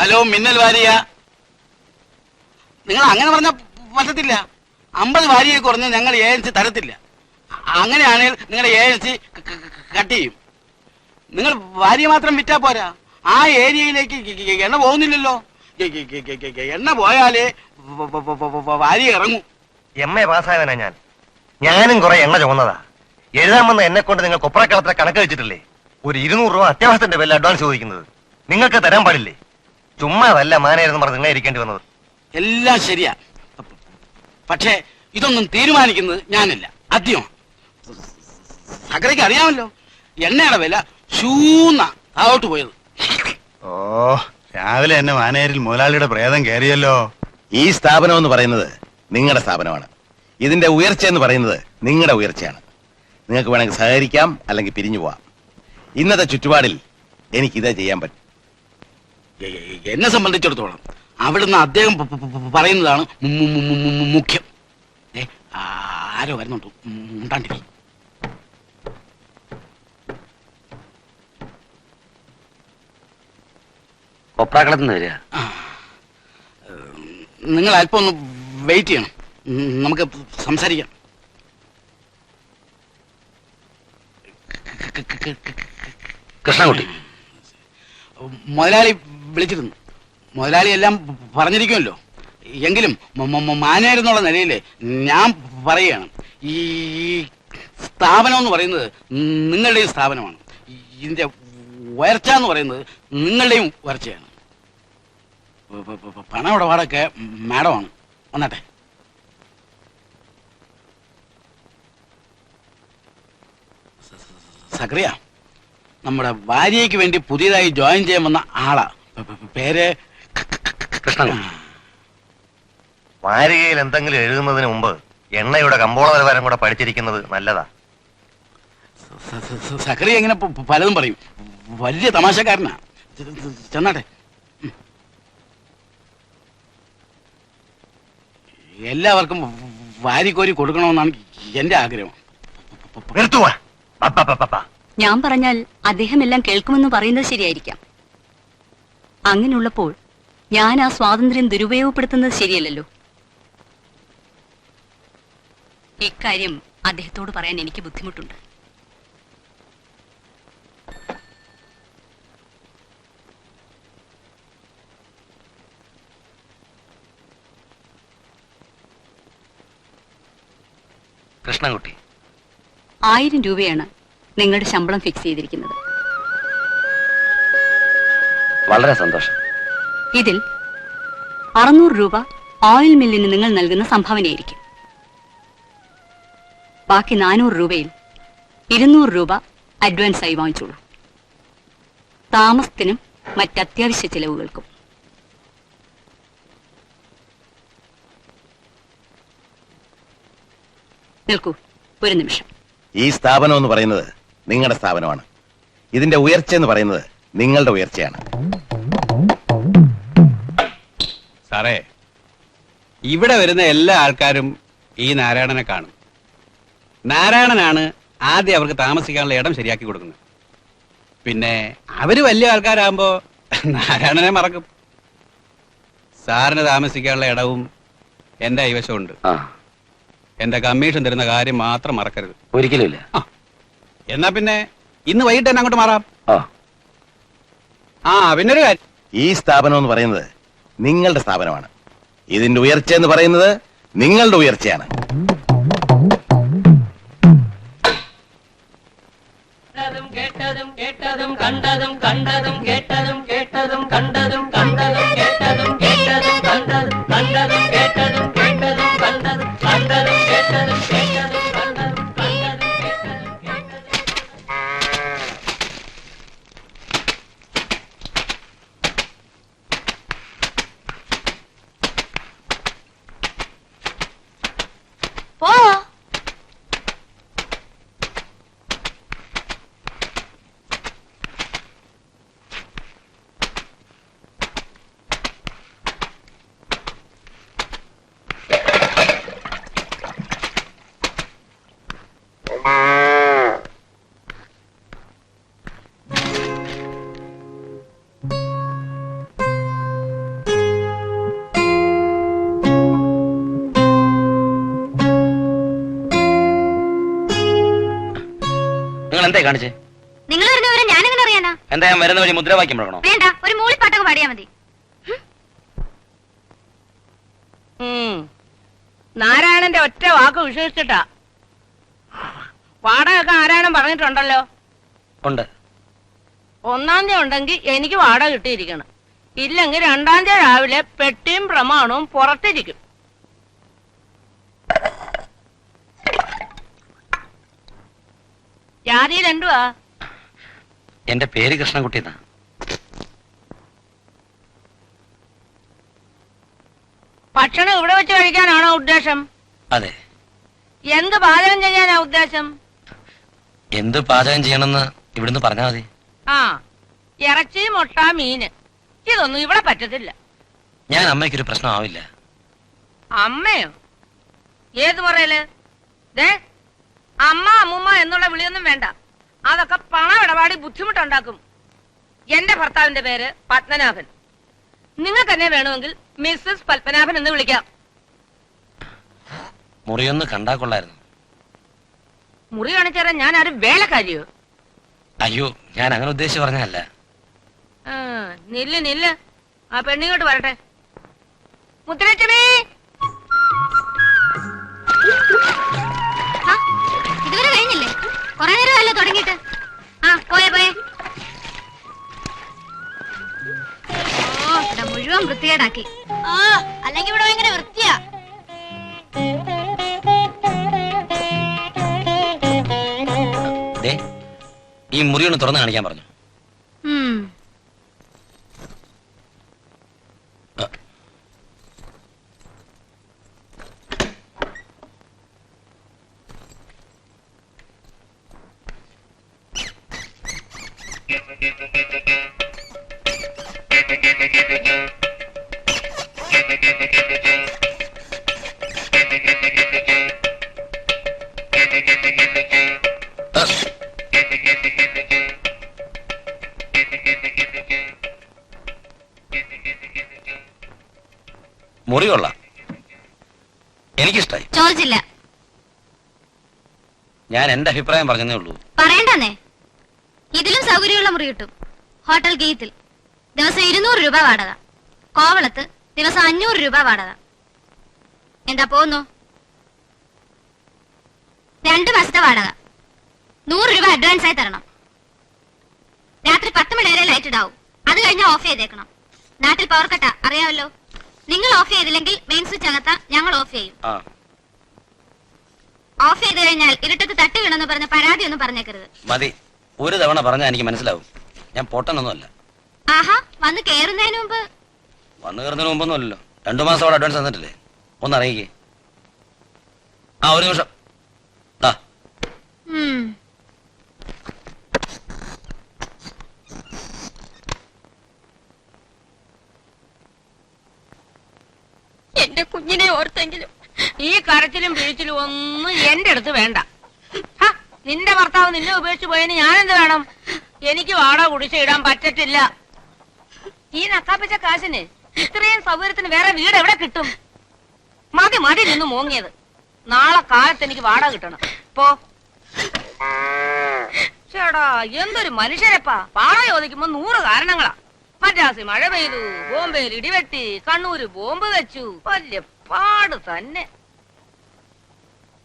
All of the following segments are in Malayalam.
ഹലോ മിന്നൽ വാരിയ. നിങ്ങൾ അങ്ങനെ പറഞ്ഞ പറ്റത്തില്ല അമ്പത് വാരിയെ കുറഞ്ഞ് ഞങ്ങൾ ഏജൻസി തരത്തില്ല. അങ്ങനെയാണെങ്കിൽ നിങ്ങളുടെ ഏജൻസി കട്ട് ചെയ്യും. നിങ്ങൾ വാരിയ മാത്രം വിറ്റാ പോരാ. ആ ഏരിയയിലേക്ക് എണ്ണ പോകുന്നില്ലല്ലോ. എണ്ണ പോയാലേ വാരി ഇറങ്ങും. എം എ പാസ്സായവനാ ഞാൻ. ഞാനും കുറെ എണ്ണ ചുമന്നതാ. എഴുതാൻ വന്ന എന്നെ കൊണ്ട് നിങ്ങൾ കൊപ്രക്കളത്തിലെ കണക്ക് വെച്ചിട്ടില്ലേ? ഒരു ഇരുന്നൂറ് രൂപ അത്യാവശ്യത്തിന്റെ പേരിൽ അഡ്വാൻസ് ചോദിക്കുന്നത്. നിങ്ങൾക്ക് തരാൻ പാടില്ലേ? ചുമ്മാ അതല്ല മാനേജെന്ന് പറഞ്ഞ് നിങ്ങളെ ഇരിക്കേണ്ടി വന്നത്. എല്ലാം ശരിയാ. പക്ഷേ ഇതൊന്നും തീരുമാനിക്കുന്നത് ഞാനല്ല. ആദ്യം. സകലയ്ക്ക് അറിയാമല്ലോ എണ്ണയുടെ വില ശൂന്ന. താഴോട്ട് പോയത്. ഓ രാവിലെ എന്നെ മാനേരിൽ മുതലാളിയുടെ പ്രേതം കയറിയല്ലോ. ഈ സ്ഥാപനം എന്ന് പറയുന്നത് നിങ്ങളുടെ സ്ഥാപനമാണ്. ഇതിന്റെ ഉയർച്ച എന്ന് പറയുന്നത് നിങ്ങളുടെ ഉയർച്ചയാണ്. നിങ്ങൾക്ക് വേണമെങ്കിൽ സഹകരിക്കാം അല്ലെങ്കിൽ പിരിഞ്ഞു പോവാം. ഇന്നത്തെ ചുറ്റുപാടിൽ എനിക്കിതേ ചെയ്യാൻ പറ്റും. എന്നെ സംബന്ധിച്ചിടത്തോളം അവിടുന്ന് അദ്ദേഹം പറയുന്നതാണ് മുഖ്യം. ആരോ വരുന്നുണ്ട്. ഉണ്ടാണ്ടിരി കൊപ്രാക്കളത്ത് നിന്ന് വരിക. നിങ്ങൾ അല്പം ഒന്ന് വെയിറ്റ് ചെയ്യണം. നമുക്ക് സംസാരിക്കാം. കൃഷ്ണകുട്ടി കൃഷ്ണൻകുട്ടി. മുതലാളി വിളിച്ചിരുന്നു. മുതലാളി എല്ലാം പറഞ്ഞിരിക്കുമല്ലോ. എങ്കിലും മാനായിരുന്നുള്ള നിലയിൽ ഞാൻ പറയുകയാണ്. ഈ സ്ഥാപനം എന്ന് പറയുന്നത് നിങ്ങളുടെയും സ്ഥാപനമാണ്. ഇതിന്റെ ഉയർച്ച എന്ന് പറയുന്നത് നിങ്ങളുടെയും ഉയർച്ചയാണ്. പ- പ- പ- പണം ഇടപാടൊക്കെ മാഡമാണ്. വന്നട്ടെ. സക്രിയ നമ്മുടെ ഭാര്യയ്ക്ക് വേണ്ടി പുതിയതായി ജോയിൻ ചെയ്യാൻ വന്ന ആളാ. പ- പ- പ- പേര്? കൃഷ്ണൻ. വാരികയിൽ എന്തെങ്കിലും എഴുതുന്നതിന് മുമ്പ് എണ്ണയുടെ കമ്പോള നിലവാരം കൂടെ പഠിച്ചിരിക്കുന്നത് നല്ലതാ. സക്കറിയ ഇങ്ങനെ പലതും പറയും. വലിയ തമാശക്കാരനാ. ചെന്നാട്ടെ. എല്ലാവർക്കും വാരിക്കോരി കൊടുക്കണമെന്നാണ് എന്റെ ആഗ്രഹം. ഞാൻ പറഞ്ഞാൽ അദ്ദേഹം എല്ലാം കേൾക്കുമെന്ന് പറയുന്നത് ശരിയായിരിക്കാം. അങ്ങനെയുള്ളപ്പോൾ ഞാൻ ആ സ്വാതന്ത്ര്യം ദുരുപയോഗപ്പെടുത്തുന്നത് ശരിയല്ലല്ലോ. ഇക്കാര്യം അദ്ദേഹത്തോട് പറയാൻ എനിക്ക് ബുദ്ധിമുട്ടുണ്ട്. കൃഷ്ണകുട്ടി ആയിരം രൂപയാണ് നിങ്ങളുടെ ശമ്പളം ഫിക്സ് ചെയ്തിരിക്കുന്നത്. വളരെ സന്തോഷം. ഇതിൽ അറുന്നൂറ് രൂപ ഓയിൽ മില്ലിന് നിങ്ങൾ നൽകുന്ന സംഭാവനയായിരിക്കും. ബാക്കി നാനൂറ് രൂപയിൽ ഇരുന്നൂറ് രൂപ അഡ്വാൻസ് ആയി വാങ്ങിച്ചോളൂ. താമസത്തിനും മറ്റത്യാവശ്യ ചെലവുകൾക്കും. നിൽക്കൂ ഒരു നിമിഷം. ഈ സ്ഥാപനം എന്ന് പറയുന്നത് നിങ്ങളുടെ സ്ഥാപനമാണ്. ഇതിന്റെ ഉയർച്ച എന്ന് പറയുന്നത് നിങ്ങളുടെ ഉയർച്ചയാണ്. സാറേ ഇവിടെ വരുന്ന എല്ലാ ആൾക്കാരും ഈ നാരായണനെ കാണും. നാരായണനാണ് ആദ്യം അവർക്ക് താമസിക്കാനുള്ള ഇടം ശരിയാക്കി കൊടുക്കുന്നത്. പിന്നെ അവർ വലിയ ആൾക്കാരാകുമ്പോ നാരായണനെ മറക്കും. സാറിന് താമസിക്കാനുള്ള ഇടവും എന്റെ കൈവശമുണ്ട്. എന്റെ കമ്മീഷൻ തരുന്ന കാര്യം മാത്രം മറക്കരുത്. ഒരിക്കലും എന്നാ പിന്നെ ഇന്ന് വൈകിട്ട് തന്നെ അങ്ങോട്ട് മാറാം. ആ പിന്നൊരു കാര്യം. ഈ സ്ഥാപനം എന്ന് പറയുന്നത് നിങ്ങളുടെ സ്ഥാപനമാണ്. ഇതിന്റെ ഉയർച്ച എന്ന് പറയുന്നത് നിങ്ങളുടെ ഉയർച്ചയാണ്. കേട്ടതും കേട്ടതും കേട്ടതും കണ്ടതും കണ്ടതും കേട്ടതും കേട്ടതും കണ്ടതും എന്താ കാണിച്ചേ? നിങ്ങൾ വരുന്നവരെ ഞാനെങ്ങനെ അറിയാനാ? എന്താ ഞാൻ വരുന്ന വഴി മുദ്രാവാക്യം മുഴക്കണോ വേണ്ട ഒരു മൂളിപ്പാട്ടൊക്കെ പാടിയാ മതി. നാരായണന്റെ ഒറ്റ വാക്ക് വിശ്വസിച്ചിട്ടാ. വാടകയൊക്കെ നാരായണൻ പറഞ്ഞിട്ടുണ്ടല്ലോ. ഉണ്ട്. ഒന്നാം തീയതി ഉണ്ടെങ്കിൽ എനിക്ക് വാടക കിട്ടിയിരിക്കണം. ഇല്ലെങ്കിൽ രണ്ടാം തീയതി രാവിലെ പെട്ടിയും പ്രമാണവും പുറത്തിരിക്കും. എന്റെ പേര് കൃഷ്ണൻകുട്ടി എന്നാ ഭക്ഷണം ഇവിടെ വെച്ച് കഴിക്കാനാണോ ഉദ്ദേശം? അതെ. എന്ത് പാചകം ചെയ്യാനാ ഉദ്ദേശം? എന്ത് പാചകം ചെയ്യണമെന്ന് ഇവിടുന്ന് പറഞ്ഞാൽ മതി. ആ ഇറച്ചി മുട്ട മീന് ഇതൊന്നും ഇവിടെ പറ്റത്തില്ല. ഞാൻ അമ്മയ്ക്കൊരു പ്രശ്നമാവില്ല. അമ്മയോ? ഏത് പറയൽ? ദേ അമ്മ അമ്മൂമ്മ എന്നുള്ള വിളിയൊന്നും വേണ്ട. അതൊക്കെ പണമിടപാടി ബുദ്ധിമുട്ടുണ്ടാക്കും. എന്റെ ഭർത്താവിന്റെ പേര് പത്മനാഭൻ. നിങ്ങൾക്ക് തന്നെ വേണമെങ്കിൽ മിസ്സസ് പത്മനാഭൻ എന്ന് വിളിക്കാം. മുറിയൊന്ന് കണ്ടാ കൊള്ളായിരുന്നു. മുറി കാണിച്ചേരാൻ ഞാൻ ആരും വേലക്കാരിയോ? അയ്യോ ഞാൻ അങ്ങനെ ഉദ്ദേശിച്ച് പറഞ്ഞല്ല ആ, നില്ല് നില്ല്. ആ പെണ്ണിങ്ങോട്ട് വരട്ടെ. മുത്തലക്ഷ്മി കൊറേ നേരമല്ലേ തുടങ്ങിയിട്ട്? ആ പോയേ പോയേ. ഓ ഇവിടെ മുഴുവൻ വൃത്തികേടാക്കി. ആ അല്ലെങ്കിൽ ഇവിടെ ഭയങ്കര വൃത്തിയാ. ദേ ഈ മുറി ഒന്ന് തുറന്ന് കാണിക്കാൻ പറഞ്ഞു ഉം. മുറി കൊള്ളാം എനിക്കിഷ്ടായി. ചോദിച്ചില്ല. ഞാൻ എന്റെ അഭിപ്രായം പറഞ്ഞതേ ഉള്ളൂ. പറയണ്ടെന്നേ. ഇതിലും സൗകര്യമുള്ള മുറി കിട്ടും. ഹോട്ടൽ ഗീത്തിൽ ദിവസം ഇരുന്നൂറ് രൂപ വാടക. കോവളത്ത് ദിവസം അഞ്ഞൂറ് രൂപ വാടക. എന്താ പോന്നു രണ്ടു മാസത്തെ വാടക. നൂറ് രൂപ അഡ്വാൻസ് ആയി തരണം. രാത്രി പത്ത് മണി വരെ ലൈറ്റ് ഇടാവും. അത് കഴിഞ്ഞാൽ ഓഫ് ചെയ്തേക്കണം. നാട്ടിൽ പവർ കട്ട അറിയാമല്ലോ? നിങ്ങൾ ഓഫ് ചെയ്തില്ലെങ്കിൽ മെയിൻ സ്വിച്ച് അകത്ത ഞങ്ങൾ ഓഫ് ചെയ്യും. ഓഫ് ചെയ്ത് കഴിഞ്ഞാൽ ഇരുട്ടത്ത് തട്ടി വീണെന്ന് പറഞ്ഞ പരാതി ഒന്നും പറഞ്ഞേക്കരുത്. മതി. ഒരു തവണ പറഞ്ഞാ എനിക്ക് മനസ്സിലാവും. ഞാൻ പൊട്ടനൊന്നുമല്ല. ആഹാ വന്ന് കേറുന്നതിന് മുമ്പ്. വന്നു കയറുന്നതിന് മുമ്പൊന്നും അല്ലല്ലോ രണ്ടു മാസം അവിടെ അഡ്വാൻസ് തന്നിട്ടില്ലേ? ഒന്ന് അറിയിക്കേ ആ ഒരു നിമിഷം. ദാ. ഉം. എന്റെ കുഞ്ഞിനെ ഓർത്തെങ്കിലും ഈ കരച്ചിലും പിഴിച്ചിലും ഒന്നും എന്റെ അടുത്ത് വേണ്ട. നിന്റെ ഭർത്താവ് നിന്നെ ഉപേക്ഷിച്ച് പോയതിന് ഞാൻ എന്ത് വേണം? എനിക്ക് വാടക കുടിശ്ശ ഇടാൻ പറ്റത്തില്ല. ഈ നക്കാപ്പിച്ച കാശിന് ഇത്രയും സൗകര്യത്തിന് വേറെ വീട് എവിടെ കിട്ടും? മതി മതി നിന്ന് മോങ്ങിയത്. നാളെ കാലത്ത് എനിക്ക് വാടക കിട്ടണം. പോ. ചേടാ എന്തൊരു മനുഷ്യരപ്പാ. വാടക ചോദിക്കുമ്പോ നൂറ് കാരണങ്ങളാ. മദ്രാസിൽ മഴ പെയ്തു ബോംബെയിൽ ഇടിവെട്ടി കണ്ണൂര് ബോംബ് വെച്ചു. വലിയ പാട് തന്നെ.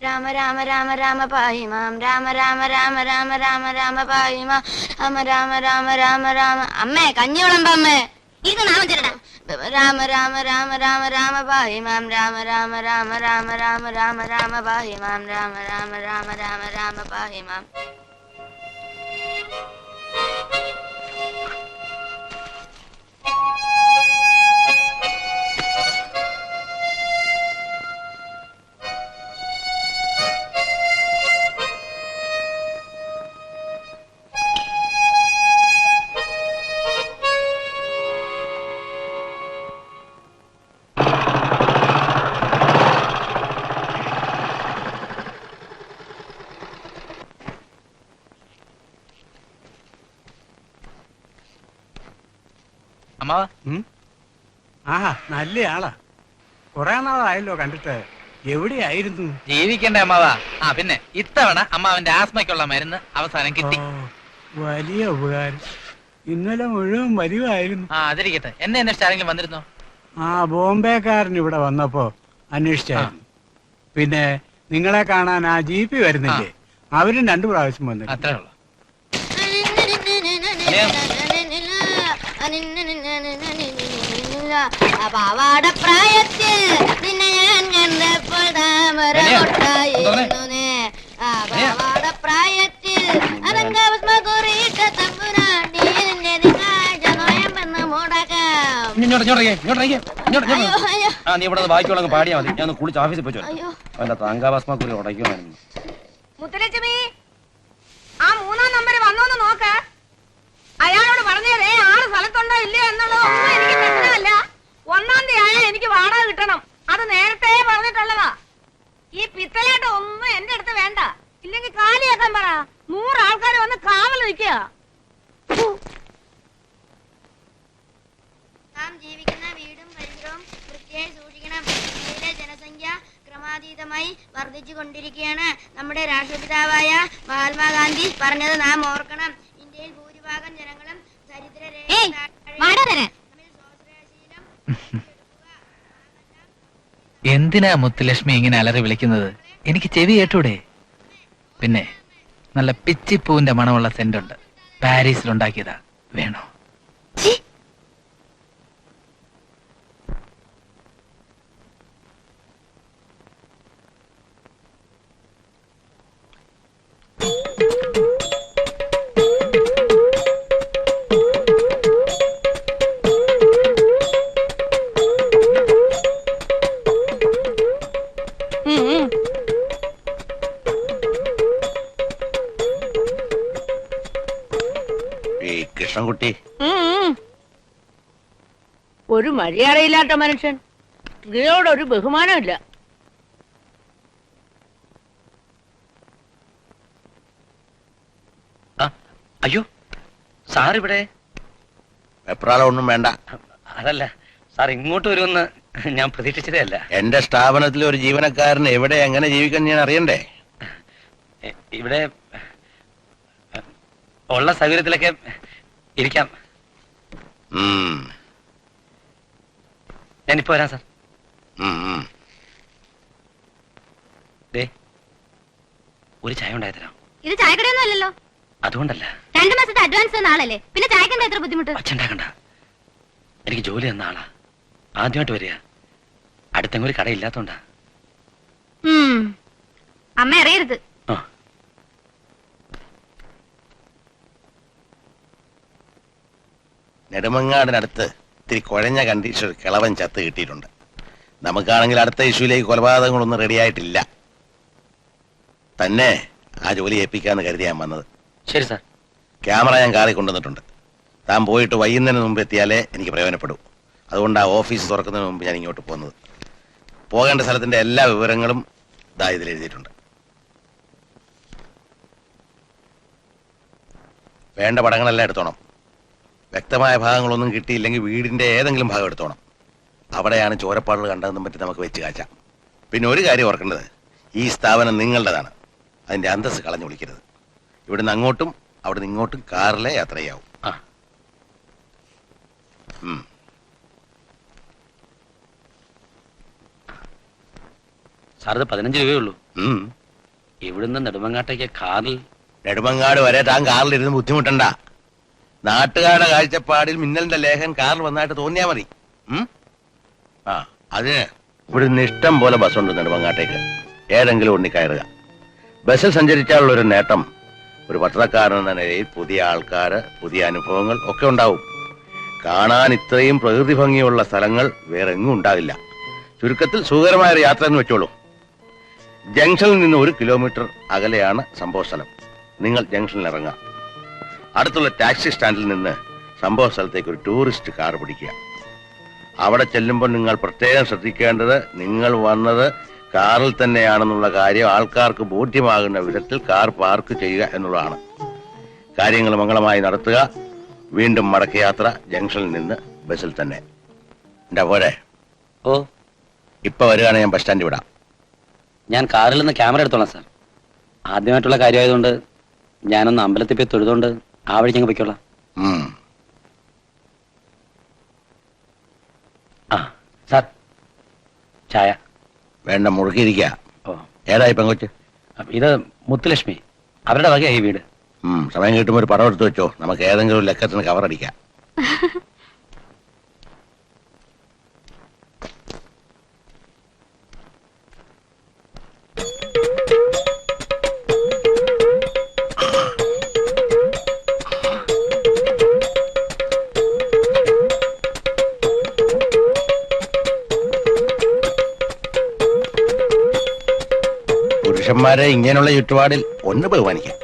രാമ രാമ രാമ രാമ പായി മാം രാമ രാമ രാമ രാമ രാമ രാമ പായി മാം രാമ രാമ രാമ രാമ രാമ അമ്മേ കഞ്ഞി വിളമ്പ അമ്മേ ഇത് നാമം ചെല്ലടാ രാമ രാമ രാമ രാമ രാമ പായി മാം രാമ രാമ രാമ രാമ രാമ രാമ രാമ പായി മാം രാമ രാമ രാമ രാമ രാമ പായി മാം ആ നല്ല ആളാ. കുറെ നാളായല്ലോ കണ്ടിട്ട്. എവിടെയായിരുന്നു? ജീവിക്കണ്ടേ അമ്മാവാ? ആ പിന്നെ ഇത്തവണ അമ്മാവന്റെ ആസ്മയ്ക്കുള്ള മരുന്ന് അവസാനം കിട്ടി. വലിയ ഉപകാരം. ഇന്നലെ മുഴുവൻ വരുവായിരുന്നു ആ അതിരിക്കട്ടെ. എന്നെ അന്വേഷിച്ച് ആരെങ്കിലും വന്നിരുന്നോ? ആ ബോംബെക്കാരൻ ഇവിടെ വന്നപ്പോ അന്വേഷിച്ചായിരുന്നു പിന്നെ നിങ്ങളെ കാണാൻ ആ ജി പി വരുന്നില്ലേ അവരും രണ്ടു പ്രാവശ്യം വന്നു അത്രേ ഉള്ളൂ. പാവാട പ്രായത്തിൽ നിന്നെ ഞാൻ കണ്ടപ്പോൾ താമര അനിയാ, ആ. പാവാട പ്രായത്തിൽ തമ്പുരാട്ടി നിന്നെ ആ നീ പാടിയാ മതി ഞാൻ കുളിച്ച് ഓഫീസിൽ പോയി മുത്തലച്ചമി ആ വന്നോന്ന് നോക്ക അയാളോട് പറഞ്ഞേരേ ആൾ സ്ഥലത്തുണ്ടോ ഇല്ലയോ എന്നുള്ളതൊന്നും എനിക്ക് പ്രശ്നമല്ല ഒന്നാം തീയതി ആയാൽ എനിക്ക് വാടക കിട്ടണം അത് നേരത്തെ പറഞ്ഞിട്ടുള്ളതാ ഈ പിത്തലാട്ടം ഒന്നും എന്റെ അടുത്ത് വേണ്ട ഇല്ലെങ്കിൽ കാലിയാക്കാൻ പറ നൂറ് ആൾക്കാർ വന്ന് കാവൽ നിൽക്കുക നാം ജീവിക്കുന്ന വീടും പരിസരവും വൃത്തിയായി സൂക്ഷിക്കണം ഇന്ത്യയിലെ ജനസംഖ്യ ക്രമാതീതമായി വർദ്ധിച്ചു കൊണ്ടിരിക്കുകയാണ് നമ്മുടെ രാഷ്ട്രപിതാവായ മഹാത്മാഗാന്ധി പറഞ്ഞത് നാം ഓർക്കണം ഇന്ത്യയിൽ ഭൂരിഭാഗം ജനങ്ങളും ദരിദ്രരേഖ തമ്മിൽ സ്വാശ്രയശീലം എന്തിനാ മുത്തുലക്ഷ്മി ഇങ്ങനെ അലറി വിളിക്കുന്നത്? എനിക്ക് ചെവി കേട്ടൂടെ? പിന്നെ നല്ല പിച്ചിപ്പൂവിന്റെ മണമുള്ള സെന്റ് ഉണ്ട്. പാരീസിൽ ഉണ്ടാക്കിയതാ വേണോ? ഒരു മര്യാദയില്ലാത്ത മനുഷ്യൻ. ഗിയോടൊരു ഒരു ബഹുമാനമില്ല അയ്യോ സാർ ഇവിടെ എപ്രാളം ഒന്നും വേണ്ട. അതല്ല സാർ ഇങ്ങോട്ട് വരുമെന്ന് ഞാൻ പ്രതീക്ഷിച്ചതേ അല്ല എന്റെ സ്ഥാപനത്തിൽ ഒരു ജീവനക്കാരൻ എവിടെ എങ്ങനെ ജീവിക്കാൻ ഞാൻ അറിയണ്ടേ? ഇവിടെ ഉള്ള സൗകര്യത്തിലൊക്കെ ഇരിക്കാം. ഉം, ഞാനിപ്പോ വരാം സാർ. ഉം, ഉം. ദേ ഒരു ചായ ഉണ്ടായി തരാം ഇത് ചായക്കടയൊന്നും അല്ലല്ലോ. അതുകൊണ്ടല്ല. രണ്ടു മാസത്തെ അഡ്വാൻസ് ആളല്ലേ? പിന്നെ ചായക്കെന്താ എത്ര ബുദ്ധിമുട്ട്? അച്ഛണ്ടാക്കണ്ട എനിക്ക് ജോലി തന്ന ആളാ. ആദ്യമായിട്ട് വരിക. അടുത്തെങ്കിലും ഒരു കടയില്ലാത്തോണ്ടാ. അമ്മ അറിയരുത് ആ. നെടുമങ്ങാടിനടുത്ത് ഇത്തിരി കുഴഞ്ഞ കണ്ടീഷൻ കിളവൻ ചത്ത് കിട്ടിയിട്ടുണ്ട്. നമുക്കാണെങ്കിൽ അടുത്ത ഇഷ്യൂലേക്ക് കൊലപാതകങ്ങളൊന്നും റെഡിയായിട്ടില്ല തന്നെ ആ ജോലി ഏൽപ്പിക്കാന്ന് കരുതിയാൻ വന്നത്. ശരി സാർ. ക്യാമറ ഞാൻ കാറി കൊണ്ടുവന്നിട്ടുണ്ട്. താൻ പോയിട്ട് വൈകുന്നതിന് മുമ്പ് എത്തിയാലേ എനിക്ക് പ്രയോജനപ്പെടൂ. അതുകൊണ്ട് ആ ഓഫീസ് തുറക്കുന്നതിന് മുമ്പ് ഞാൻ ഇങ്ങോട്ട് പോകുന്നത്. പോകേണ്ട സ്ഥലത്തിന്റെ എല്ലാ വിവരങ്ങളും ഇതാ ഇതിൽ എഴുതിയിട്ടുണ്ട്. വേണ്ട പടങ്ങളെല്ലാം എടുത്തോണം. വ്യക്തമായ ഭാഗങ്ങളൊന്നും കിട്ടിയില്ലെങ്കിൽ വീടിന്റെ ഏതെങ്കിലും ഭാഗം എടുത്തോണം. അവിടെയാണ് ചോരപ്പാടുകൾ കണ്ടതെന്നും പറ്റി നമുക്ക് വെച്ച് കാച്ചാം. പിന്നെ ഒരു കാര്യം ഓർക്കേണ്ടത് ഈ സ്ഥാപനം നിങ്ങളുടേതാണ്. അതിന്റെ അന്തസ് കളഞ്ഞു വിളിക്കരുത്. ഇവിടുന്ന് അങ്ങോട്ടും അവിടുന്ന് ഇങ്ങോട്ടും കാറിലെ യാത്രയാവും. ചെയ്യാവും ആ. സാർ ഇത് പതിനഞ്ച് രൂപയേ ഉള്ളൂ. ഇവിടുന്ന് നെടുമങ്ങാട്ടേക്ക് കാറിൽ നെടുമങ്ങാട് വരെ താൻ കാറിലിരുന്ന് ബുദ്ധിമുട്ടണ്ട. നാട്ടുകാരുടെ കാഴ്ചപ്പാടിൽ മിന്നലിന്റെ ലേഖൻ കാറിൽ വന്നായിട്ട് തോന്നിയാ മതി. ആ അതിന് ഇവിടുന്ന് ഇഷ്ടം പോലെ ബസ് ബസ്സുണ്ട് നെടുമങ്ങാട്ടേക്ക് ഏതെങ്കിലും ഉണ്ണി കയറുക. ബസ്സിൽ സഞ്ചരിച്ചാലുള്ള ഒരു നേട്ടം ഒരു പത്രക്കാരൻ എന്ന നിലയിൽ പുതിയ ആൾക്കാര് പുതിയ അനുഭവങ്ങൾ ഒക്കെ ഉണ്ടാവും. കാണാൻ ഇത്രയും പ്രകൃതി ഭംഗിയുള്ള സ്ഥലങ്ങൾ വേറെ എങ്ങും ഉണ്ടാവില്ല. ചുരുക്കത്തിൽ സുഖകരമായ ഒരു യാത്ര എന്ന് വെച്ചോളൂ. ജംഗ്ഷനിൽ നിന്ന് ഒരു കിലോമീറ്റർ അകലെയാണ് സംഭവ സ്ഥലം. നിങ്ങൾ ജംഗ്ഷനിൽ ഇറങ്ങാം അടുത്തുള്ള ടാക്സി സ്റ്റാൻഡിൽ നിന്ന് സംഭവ സ്ഥലത്തേക്ക് ഒരു ടൂറിസ്റ്റ് കാർ പിടിക്കുക. അവിടെ ചെല്ലുമ്പോൾ നിങ്ങൾ പ്രത്യേകം ശ്രദ്ധിക്കേണ്ടത് നിങ്ങൾ വന്നത് കാറിൽ തന്നെയാണെന്നുള്ള കാര്യം ആൾക്കാർക്ക് ബോധ്യമാകുന്ന വിധത്തിൽ കാർ പാർക്ക് ചെയ്യുക എന്നുള്ളതാണ്. കാര്യങ്ങൾ മംഗളമായി നടത്തുക. വീണ്ടും മടക്കയാത്ര ജംഗ്ഷനിൽ നിന്ന് ബസ്സിൽ തന്നെ. എന്റെ പോരെ? ഓ. ഇപ്പൊ വരികയാണെങ്കിൽ ഞാൻ ബസ് സ്റ്റാൻഡിൽ വിടാം. ഞാൻ കാറിൽ നിന്ന് ക്യാമറ എടുത്തോളാം സാർ. ആദ്യമായിട്ടുള്ള കാര്യമായതുകൊണ്ട് ഞാനൊന്ന് അമ്പലത്തിൽ പോയി തൊഴുതുകൊണ്ട് ആ വഴിക്ക് അങ്ങ് പൊയ്ക്കോളാം. ആ സാർ. ചായ. വേണ്ട മുറുക്കിയിരിക്കുക ഓ. ഏതായി പെങ്കൊച്ച്? ഇത് മുത്തുലക്ഷ്മി. അവരുടെ വകയായി വീട്. സമയം കിട്ടുമ്പോൾ ഒരു പടം എടുത്ത് വെച്ചോ. നമുക്ക് ഏതെങ്കിലും ലക്കത്തിന് കവർ ഇങ്ങനെയുള്ള ചുറ്റുപാടിൽ ഒന്ന് ബഹുമാനിക്കാം.